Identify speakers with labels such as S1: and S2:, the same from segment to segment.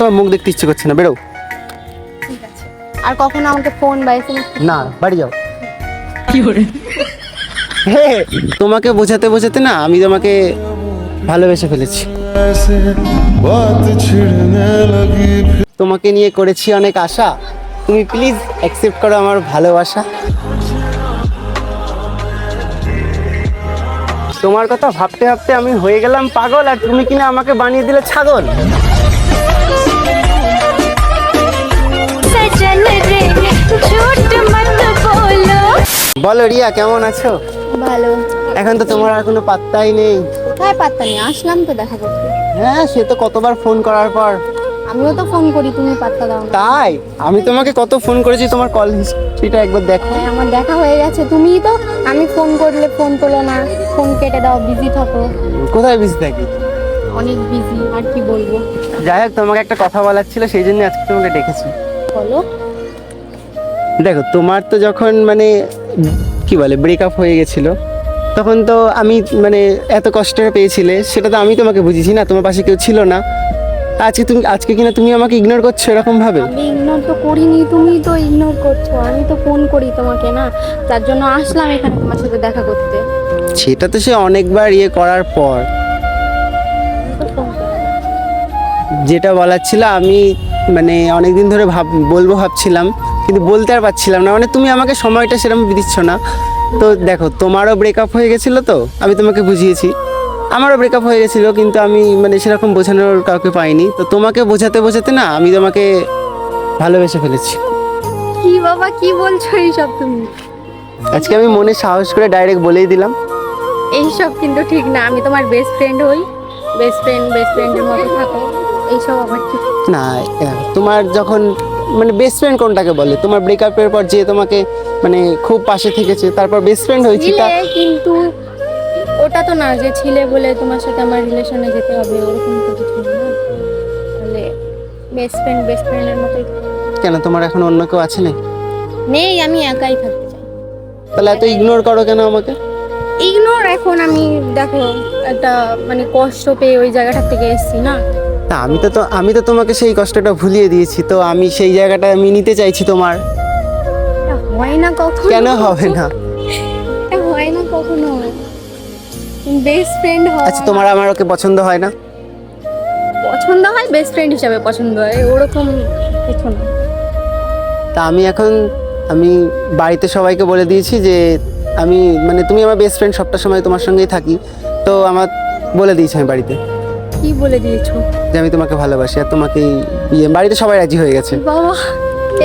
S1: তোমার মুখ দেখতে ইচ্ছে করছে না বেরো।
S2: আর কখনো আমাকে ফোন বা
S1: না বাড়ি যাও। কি করে? হে তোমাকে বোঝাতে বোঝাতে না আমি তোমাকে ভালোবেসে ফেলেছি। তোমাকে নিয়ে করেছি অনেক আশা। তুমি প্লিজ অ্যাকসেপ্ট করো আমার ভালোবাসা। তোমার কথা ভাবতে ভাবতে আমি হয়ে গেলাম পাগল আর তুমি কিনা আমাকে বানিয়ে দিলে ছাগল? বলো রিয়া কেমন আছো?
S2: ভালো।
S1: এখন তো তোমার আর কোনো পাত্তাই নেই।
S2: কোথায় পাত্তা নেই? আসলাম তো দেখা করতে।
S1: হ্যাঁ সে তো কতবার ফোন করার পর।
S2: আমিও তো ফোন করি তুমি পাত্তা দাও না।
S1: তাই? আমি তোমাকে কত ফোন করেছি তোমার কল হিস্ট্রিটা একবার দেখো।
S2: হ্যাঁ, আমার দেখা হয়ে গেছে। তুমিই তো আমি ফোন করলে ফোন তোলো না। ফোন কেটে দাও বিজি থাকো।
S1: কোথায় বিজি থাকি?
S2: অনেক বিজি আর কি বলব।
S1: যাই হোক তোমাকে একটা কথা বলার ছিল সেই জন্য আজকে তোমাকে ডেকেছি।
S2: বলো।
S1: দেখো তোমার তো যখন মানে কি বলে ব্রেকআপ হয়ে গেছিল তখন তো আমি মানে এত কষ্ট পেয়েছিলে সেটা তো আমি তোমাকে বুঝেছি না তোমার পাশে কেউ ছিল না। আজকে তুমি আজকে কিনা তুমি আমাকে ইগনোর করছ এরকম ভাবে
S2: আমি ইগনোর তো করিনি তুমি তো ইগনোর করছ আমি তো ফোন করি তোমাকে না তার জন্য আসলাম এখানে তোমার সাথে দেখা করতে।
S1: সেটা তো সে অনেকবার ইয়ে করার পর। যেটা বলার ছিল আমি মানে অনেক দিন ধরে ভাব বলব ভাবছিলাম কিন্তু বলতে আর পারছিলাম না। মানে তুমি আমাকে সময়টা সেরকম দিচ্ছ না। তো দেখো তোমারও ব্রেকআপ হয়ে গেছিল তো? আমি তোমাকে বুঝিয়েছি। আমারও ব্রেকআপ হয়ে গেছিল কিন্তু আমি মানে সেরকম বোঝানোর কাউকে পাইনি। তো তোমাকে বোঝাতে বোঝাতে না আমি তোমাকে ভালোবেসে ফেলেছি।
S2: কি বাবা কি বলছো এইসব তুমি?
S1: আজকে আমি মনে সাহস করে ডাইরেক্ট বলেই দিলাম।
S2: এইসব কিন্তু ঠিক না আমি তোমার বেস্ট ফ্রেন্ড হই। বেস্ট ফ্রেন্ড বেস্ট ফ্রেন্ডের মতো থাকো। এইসব আবার ঠিক
S1: না তোমার যখন মানে বেস্ট ফ্রেন্ড কোনটাকে বলে? তোমার ব্রেকআপের পর যে তোমাকে মানে খুব পাশে থেকেছে তারপর বেস্ট ফ্রেন্ড হয়েছি তা?
S2: কিন্তু ওটা তো না যে ছিলে বলে তোমার সাথে আমার রিলেশনে যেতে হবে ওরকম তো কিছু না। তাহলে বেস্ট ফ্রেন্ড বেস্ট ফ্রেন্ডের মতোই
S1: কেন তোমার এখন অন্য কেউ আছে না
S2: নেই আমি একাই থাকতে চাই।
S1: তাহলে এত ইগনোর করো কেন আমাকে?
S2: ইগনোর এখন আমি দেখো একটা মানে কষ্ট পেয়ে ওই জায়গাটা থেকে এসেছি না?
S1: তা আমি তো তো আমি তো তোমাকে সেই কষ্টটা ভুলিয়ে দিয়েছি তো আমি সেই জায়গাটা আমি নিতে চাইছি তোমার।
S2: হয় না কখনো?
S1: কেন হবে না?
S2: হয় না কখনো? বেস্ট ফ্রেন্ড হয়
S1: আচ্ছা তোমার আমার ওকে পছন্দ হয় না?
S2: পছন্দ হয় বেস্ট ফ্রেন্ড হিসাবে পছন্দ হয় ওরকম কিছু না।
S1: তা আমি এখন আমি বাড়িতে সবাইকে বলে দিয়েছি যে আমি মানে তুমি আমার বেস্ট ফ্রেন্ড সবটা সময় তোমার সঙ্গেই থাকি তো আমার বলে দিয়েছি আমি বাড়িতে।
S2: কি বলে দিয়েছ?
S1: যে আমি তোমাকে ভালোবাসি আর তোমাকে বিয়ে বাড়িতে সবাই রাজি হয়ে গেছে।
S2: বাবা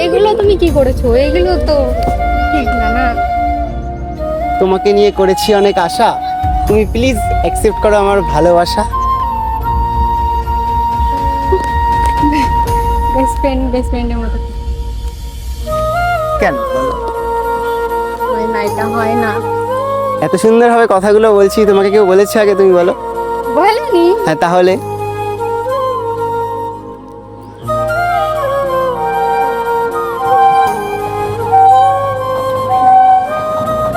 S2: এগুলো তুমি কি করেছ? এগুলো তো ঠিক না না।
S1: তোমাকে নিয়ে করেছি অনেক আশা। তুমি প্লিজ অ্যাকসেপ্ট করো আমার ভালোবাসা।
S2: বেস্ট ফ্রেন্ড বেস্ট ফ্রেন্ডের মতো।
S1: কেন?
S2: হয় না এটা হয় না।
S1: এত সুন্দরভাবে কথাগুলো বলছি তোমাকে কেউ বলেছে আগে তুমি বলো?
S2: বলেনি
S1: হ্যাঁ তাহলে?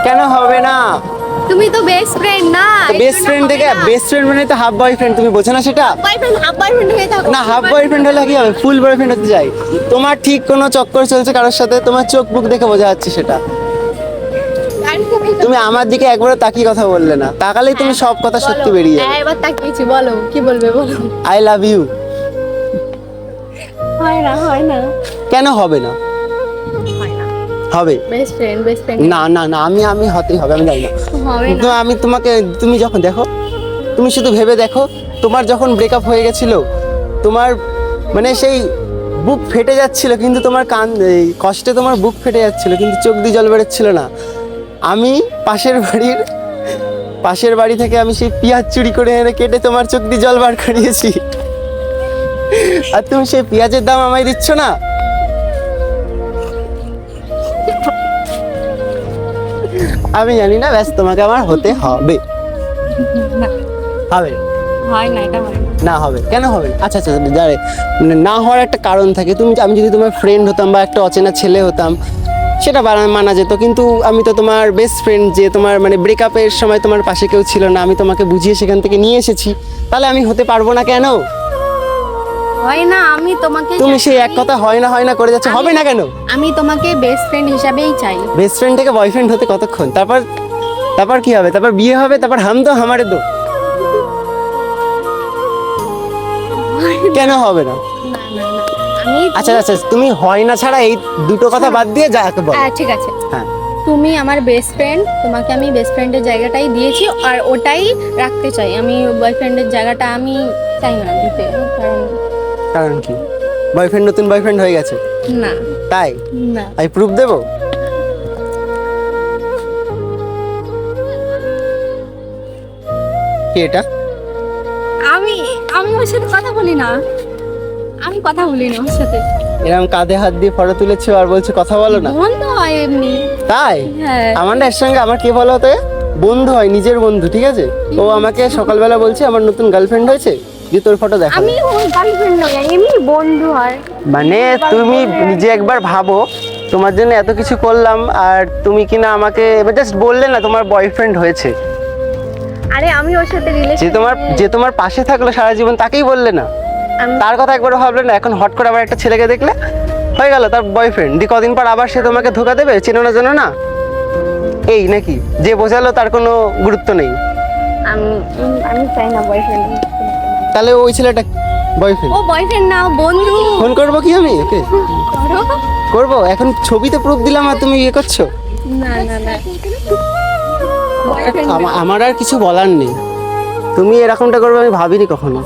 S1: কেন হবে না?
S2: তুমি তো বেস্ট ফ্রেন্ড না
S1: বেস্ট ফ্রেন্ড থেকে বেস্ট ফ্রেন্ড মানে তো হাফ বয়ফ্রেন্ড তুমি বোঝো না সেটা?
S2: বয়ফ্রেন্ড হাফ বয়ফ্রেন্ড হয়ে থাকো।
S1: না হাফ বয়ফ্রেন্ড হলে কি হবে? ফুল বয়ফ্রেন্ড হতে যাই তোমার ঠিক কোনো চক্কর চলছে কারোর সাথে? তোমার চোখ বুক দেখে বোঝা যাচ্ছে সেটা। তুমি আমার দিকে একবারও তাকিয়ে কথা বললে না। তাকালেই তুমি সব কথা সত্যি বেরিয়ে
S2: হ্যাঁ এবার তাকিয়েছি বলো। কি বলবে বলো?
S1: আই লাভ ইউ
S2: হয় না হয় না।
S1: কেন হবে না? হবে। না না না আমি আমি হতেই হবে আমি জানি না। কিন্তু আমি তোমাকে তুমি যখন দেখো তুমি শুধু ভেবে দেখো তোমার যখন ব্রেকআপ হয়ে গেছিল তোমার মানে সেই বুক ফেটে যাচ্ছিল কিন্তু তোমার কান কষ্টে তোমার বুক ফেটে যাচ্ছিল কিন্তু চোখ দিয়ে জল বেরোচ্ছিল না। আমি পাশের বাড়ির পাশের বাড়ি থেকে আমি সেই পেঁয়াজ চুরি করে এনে কেটে তোমার চোখ দিয়ে জল বার করিয়েছি। আর তুমি সেই পেঁয়াজের দাম আমায় দিচ্ছ না? আমি জানি না ব্যাস তোমাকে আমার হতে হবে। হবে?
S2: না
S1: হবে। কেন হবে? আচ্ছা আচ্ছা যারে মানে না হওয়ার একটা কারণ থাকে। তুমি আমি যদি তোমার ফ্রেন্ড হতাম বা একটা অচেনা ছেলে হতাম সেটা মানা যেত। কিন্তু আমি তো তোমার বেস্ট ফ্রেন্ড যে তোমার মানে ব্রেকআপের সময় তোমার পাশে কেউ ছিল না আমি তোমাকে বুঝিয়ে সেখান থেকে নিয়ে এসেছি। তাহলে আমি হতে পারব না কেন?
S2: হয় না আমি তোমাকে
S1: তুমি সেই এক কথা হয় না হয় না করে যাচ্ছে হবে না কেন?
S2: আমি তোমাকে বেস্ট ফ্রেন্ড হিসাবেই চাই।
S1: বেস্ট ফ্রেন্ড থেকে বয়ফ্রেন্ড হতে কতক্ষণ? তারপর তারপর কি হবে? তারপর বিয়ে হবে? তারপর হাম তো হামারে দো। কেন হবে না? আচ্ছা আচ্ছা তুমি হয় না ছাড়া এই দুটো কথা বাদ দিয়ে যা বল।
S2: হ্যাঁ ঠিক আছে।
S1: হ্যাঁ।
S2: তুমি আমার বেস্ট ফ্রেন্ড তোমাকে আমি বেস্ট ফ্রেন্ডের জায়গাটাই দিয়েছি আর ওটাই রাখতে চাই। আমি বয়ফ্রেন্ডের জায়গাটা আমি চাই না দিতে কারণ
S1: কারণ কি? বয়ফ্রেন্ড নতুন বয়ফ্রেন্ড হয়ে গেছে?
S2: না।
S1: তাই?
S2: না।
S1: আমি প্রুফ দেবো? কি এটা?
S2: আমি আমি ওর সাথে কথা বলি না। আমি কথা বলি না ওর সাথে।
S1: এরকম কাঁধে হাত দিয়ে ফটো তুলেছো আর বলছো কথা বলো না?
S2: বন্ধু হয় এমনি।
S1: তাই?
S2: হ্যাঁ।
S1: আমার না এর সঙ্গে আমার কে বলো তো? বন্ধু হয় নিজের বন্ধু ঠিক আছে? ও আমাকে সকালবেলা বলছে আমার নতুন গার্লফ্রেন্ড হয়েছে যে তোর ফটো দেখা
S2: আমি ওর গার্লফ্রেন্ড নই এমনি বন্ধু হয়।
S1: মানে তুমি নিজে একবার ভাবো তোমার জন্য এত কিছু করলাম আর তুমি কিনা আমাকে এবার জাস্ট বললে না তোমার বয়ফ্রেন্ড হয়েছে।
S2: আরে আমি ওর সাথে
S1: যে তোমার যে তোমার পাশে থাকল সারা জীবন তাকেই বললে না। তার কথা একবার ভাবলে না এখন হট করে আবার একটা ছেলেকে দেখলে? হয়ে গেল তার বয়ফ্রেন্ড দি কদিন পর আবার সে তোমাকে ধোকা দেবে? চেনো না জানো না? এই নাকি? যে বোঝালো তার কোনো গুরুত্ব নেই।
S2: আমি আমি চাই না বয়ফ্রেন্ড
S1: তাহলে ওই ছেলেটা বয়ফ্রেন্ড
S2: ও বয়ফ্রেন্ড না বন্ধু।
S1: ফোন করব কি আমি ওকে?
S2: করো।
S1: করব? এখন ছবিতে প্রুফ দিলাম আর তুমি ইয়ে করছ?
S2: না না না।
S1: আমার আর কিছু বলার নেই। তুমি এরকমটা করবে আমি ভাবিনি কখনো।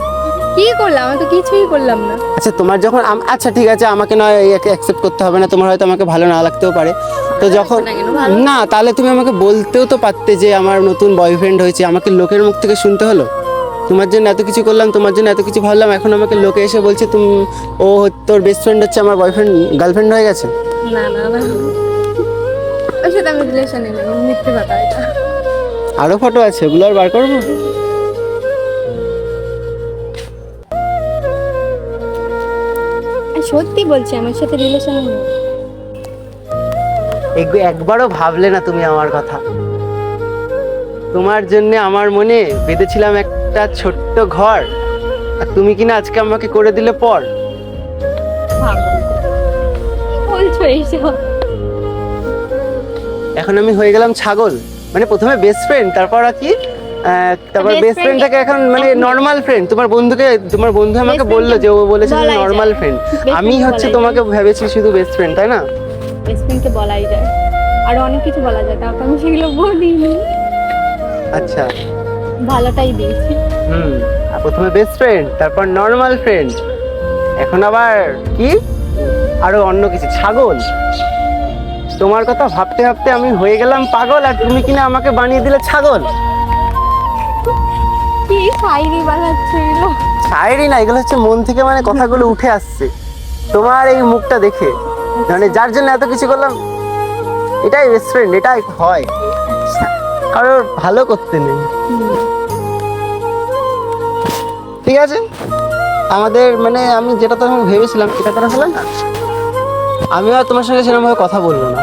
S2: কি করলাম? আমি তো কিছুই করলাম না।
S1: আচ্ছা তোমার যখন আচ্ছা ঠিক আছে আমাকে নয় অ্যাকসেপ্ট করতে হবে না। তোমার হয়তো আমাকে ভালো না লাগতেও পারে। তো যখন
S2: না
S1: না তাহলে তুমি আমাকে বলতেও তো পারতে যে আমার নতুন বয়ফ্রেন্ড হয়েছে। আমাকে লোকের মুখ থেকে শুনতে হলো? তোমার জন্য এত কিছু করলাম তোমার জন্য এত কিছু ভাবলাম। এখন আমাকে লোকে এসে বলছে তুমি ও তোর বেস্ট ফ্রেন্ড হচ্ছে আমার বয়ফ্রেন্ড গার্লফ্রেন্ড হয়ে গেছে?
S2: না না না। ওর সাথে আমি রিলেশনে নেই মিথ্যে কথা এটা
S1: আরও ফটো আছে ওগুলো আর বার করব?
S2: সত্যি বলছি আমার সাথে রিলেশনে নেই
S1: একবারও ভাবলে না তুমি আমার কথা। তোমার জন্য আমার মনে বেঁধেছিলাম একটা ছোট্ট ঘর। আর তুমি কিনা আজকে আমাকে করে দিলে পর।
S2: বলছো এইসব?
S1: এখন আমি হয়ে গেলাম ছাগল। মানে প্রথমে বেস্ট ফ্রেন্ড তারপর আর কি? তারপর বেস্ট ফ্রেন্ডটাকে এখন মানে নর্মাল ফ্রেন্ড তোমার বন্ধুকে তোমার বন্ধু আমাকে বলল যে ও বলেছে নর্মাল ফ্রেন্ড আমি হচ্ছে তোমাকে ভেবেছি শুধু বেস্ট ফ্রেন্ড তাই না?
S2: বেস্ট ফ্রেন্ডকে বলাই যায়। আরও অনেক কিছু বলা যায় তারপর আমি সেগুলো বলিনি।
S1: আচ্ছা।
S2: ভালোটাই দিয়েছি।
S1: হুম আর প্রথমে বেস্ট ফ্রেন্ড তারপর নর্মাল ফ্রেন্ড এখন আবার কি? আরও অন্য কিছু ছাগল। তোমার কথা ভাবতে ভাবতে আমি হয়ে গেলাম পাগল আর তুমি কিনা আমাকে বানিয়ে দিলে ছাগল।
S2: কি এগুলো
S1: হচ্ছে মন থেকে মানে কথাগুলো উঠে আসছে। তোমার এই মুখটা দেখে মানে যার জন্য এত কিছু করলাম, এটাই বেস্ট ফ্রেন্ড এটাই হয়। কারোর ভালো করতে নেই। ঠিক আছে? আমাদের মানে আমি যেটা তখন ভেবেছিলাম এটা করা হলো না? আমিও আর তোমার সঙ্গে সেরকমভাবে কথা বলব না।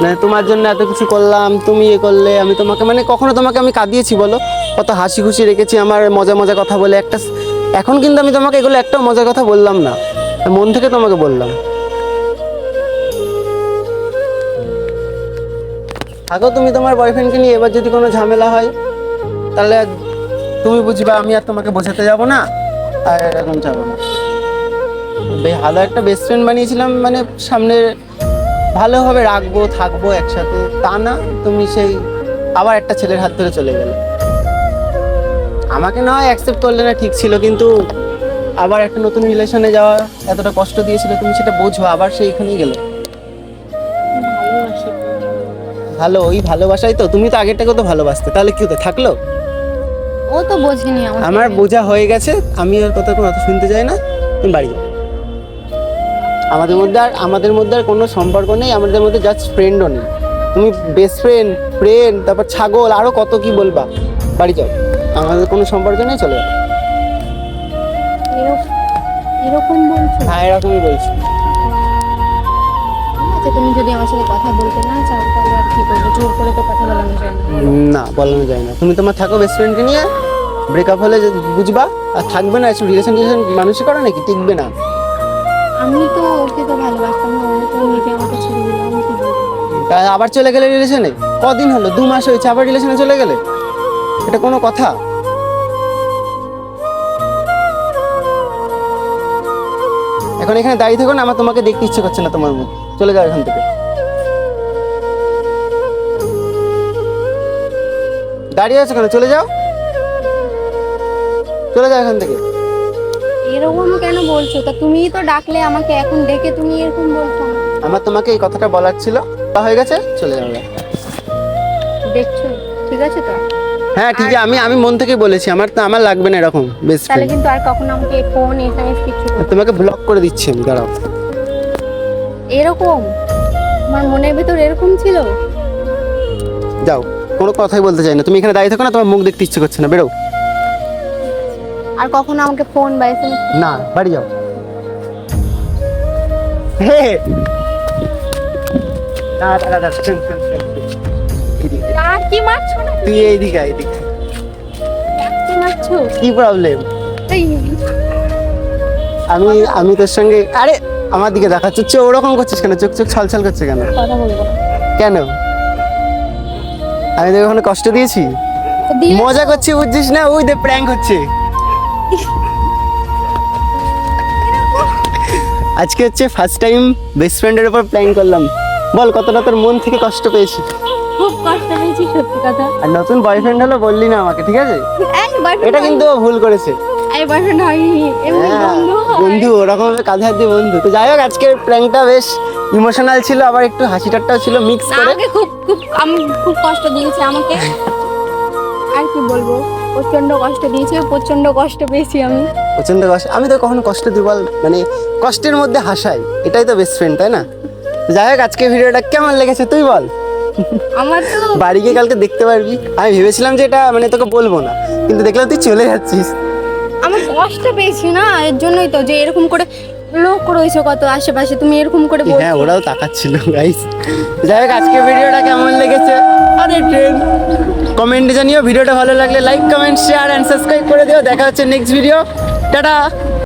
S1: মানে তোমার জন্য এত কিছু করলাম, তুমি এ করলে, আমি তোমাকে মানে কখনো তোমাকে আমি কাঁদিয়েছি বলো? কত হাসি খুশি রেখেছি আমার মজা মজা কথা বলে একটা এখন কিন্তু আমি তোমাকে এগুলো একটা মজার কথা বললাম না। মন থেকে তোমাকে বললাম। থাকো তুমি তোমার বয়ফ্রেন্ডকে নিয়ে, এবার যদি কোনো ঝামেলা হয়, তাহলে তুমি বুঝবা, আমি আর তোমাকে বোঝাতে যাব না, আর এরকম যাব না। ভালো একটা বেস্ট ফ্রেন্ড বানিয়েছিলাম মানে সামনে ভালোভাবে রাখব থাকব একসাথে। তা না তুমি সেই আবার একটা ছেলের হাত ধরে চলে গেলে। আমাকে না হয় অ্যাকসেপ্ট করলে না ঠিক ছিল কিন্তু আবার একটা নতুন রিলেশনে যাওয়া এতটা কষ্ট দিয়েছিল তুমি সেটা বোঝো আবার সেইখানেই গেলে। ভালো ওই ভালোবাসাই তো তুমি তো আগেরটাকে তো ভালোবাসতে তাহলে কি হতো থাকল?
S2: ও তো বোঝেনি আমার
S1: বোঝা হয়ে গেছে আমি ওর কথা কোনো অত শুনতে চাই না তুমি বাড়ি যাও। আমাদের মধ্যে আর আমাদের মধ্যে আর কোনো সম্পর্ক নেই আমাদের মধ্যে জাস্ট ফ্রেন্ডও নেই। তুমি বেস্ট ফ্রেন্ড ফ্রেন্ড তারপর ছাগল আরও কত কি বলবা? বাড়ি যাও। আমাদের কোনো সম্পর্ক নেই চলে যাও।
S2: এরকম এরকম বলছো?
S1: হ্যাঁ এরকমই বলছি।
S2: তুমি যদি আমার সাথে কথা বলতে না চাও তাহলে আর কি করব? জোর করে তো কথা বলানো যায় না।
S1: না বলানো যায় না। তুমি তোমার থাকো বেস্ট ফ্রেন্ডকে নিয়ে। ব্রেকআপ হলে বুঝবা আর থাকবে না রিলেশন টিলেশন মানুষই করে নাকি? টিকবে না।
S2: আমি তো ওকে তো ভালোবাসতাম না তো নিজে আমাকে ছেড়ে দিল আমি কি
S1: আবার চলে গেলে রিলেশনে কদিন হলো? দু মাস হয়েছে, আবার রিলেশনে চলে গেলে? এটা কোনো কথা? এখন এখানে দাঁড়িয়ে থাকো না, আমার তোমাকে দেখতে ইচ্ছে করছে না তোমার মুখ। চলে যাও এখান থেকে। দাঁড়িয়ে আছো কেন? চলে যাও? চলে যাও এখান থেকে।
S2: এরকম কেন বলছো? তা তুমিই তো ডাকলে আমাকে এখন ডেকে তুমি এরকম বলছো
S1: আমার তোমাকে এই কথাটা বলার ছিল। তা হয়ে গেছে চলে যাবে।
S2: দেখছ ঠিক আছে তো?
S1: হ্যাঁ ঠিক আছে আমি আমি মন থেকেই বলেছি আমার তো আমার লাগবে না এরকম বেস্ট
S2: তাহলে কিন্তু আর কখনো আমাকে ফোন এসএমএস কিছু
S1: তোমাকে ব্লক করে দিচ্ছি আমি দাঁড়াও।
S2: এরকম? আমার মনের ভিতর এরকম ছিল?
S1: যাও কোনো কথাই বলতে চাই না। তুমি এখানে দাঁড়িয়ে থাকো না তোমার মুখ দেখতে ইচ্ছে করছে না বেরো।
S2: আর কখনো আমাকে ফোন বা এসএমএস
S1: না বাড়ি যাও। হে না।
S2: আর কি মারছো না?
S1: তুই এইদিকে এইদিকে
S2: কি মারছো?
S1: কি প্রবলেম আমি আমি তোর সঙ্গে আরে আমার দিকে দেখাচ্ছ চোখ ওরকম করছিস কেন? চোখ চোখ ছলছল করছে কেন? কেন? আমি তোকে ওখানে কষ্ট দিয়েছি? মজা করছি বুঝছিস না? ওই দে প্র্যাঙ্ক হচ্ছে। আজকে হচ্ছে ফার্স্ট টাইম বেস্ট ফ্রেন্ডের উপর প্ল্যান করলাম। বল কতটা তোর মন থেকে কষ্ট পেয়েছি?
S2: খুব কষ্ট পেয়েছি সত্যি কথা।
S1: আর নতুন বয়ফ্রেন্ড হলো বললি না আমাকে ঠিক আছে? এটা কিন্তু ভুল করেছে। হ্যাঁ,
S2: বন্ধু।
S1: বন্ধু ওরকম ভাবে কাঁধে হাত দিয়ে বন্ধু। তো যাই হোক আজকের প্র্যাঙ্কটা বেশ ইমোশনাল ছিল আবার একটু হাসি ঠাট্টাও ছিল মিক্স করে।
S2: আমাকে খুব খুব আমি খুব কষ্ট দিয়েছে আমাকে। আর কি বলব? প্রচণ্ড কষ্ট দিয়েছে প্রচণ্ড কষ্ট পেয়েছি আমি।
S1: প্রচণ্ড কষ্ট? আমি তো কখনো কষ্ট দুর্বল মানে কষ্টের মধ্যে হাসাই। এটাই তো বেস্ট ফ্রেন্ড তাই না? যাই হোক আজকে ভিডিওটা কেমন লেগেছে তুই বল?
S2: আমার তো
S1: বাড়ি গিয়ে কালকে দেখতে পারবি। আমি ভেবেছিলাম যে এটা মানে তোকে বলব না কিন্তু দেখলাম তুই চলে যাচ্ছিস।
S2: আমার কষ্ট পেয়েছি না এর জন্যই তো যে এরকম করে লোক রয়েছে কত আশেপাশে তুমি এরকম করে বলছো।
S1: হ্যাঁ ওরাও তাকাচ্ছিল গাইস যাই হোক আজকে ভিডিওটা কেমন লেগেছে? আরে ট্রেন কমেন্টে জানিও, ভিডিওটা ভালো লাগলে like comment share and subscribe করে দিও। দেখা হচ্ছে নেক্সট ভিডিও টাটা!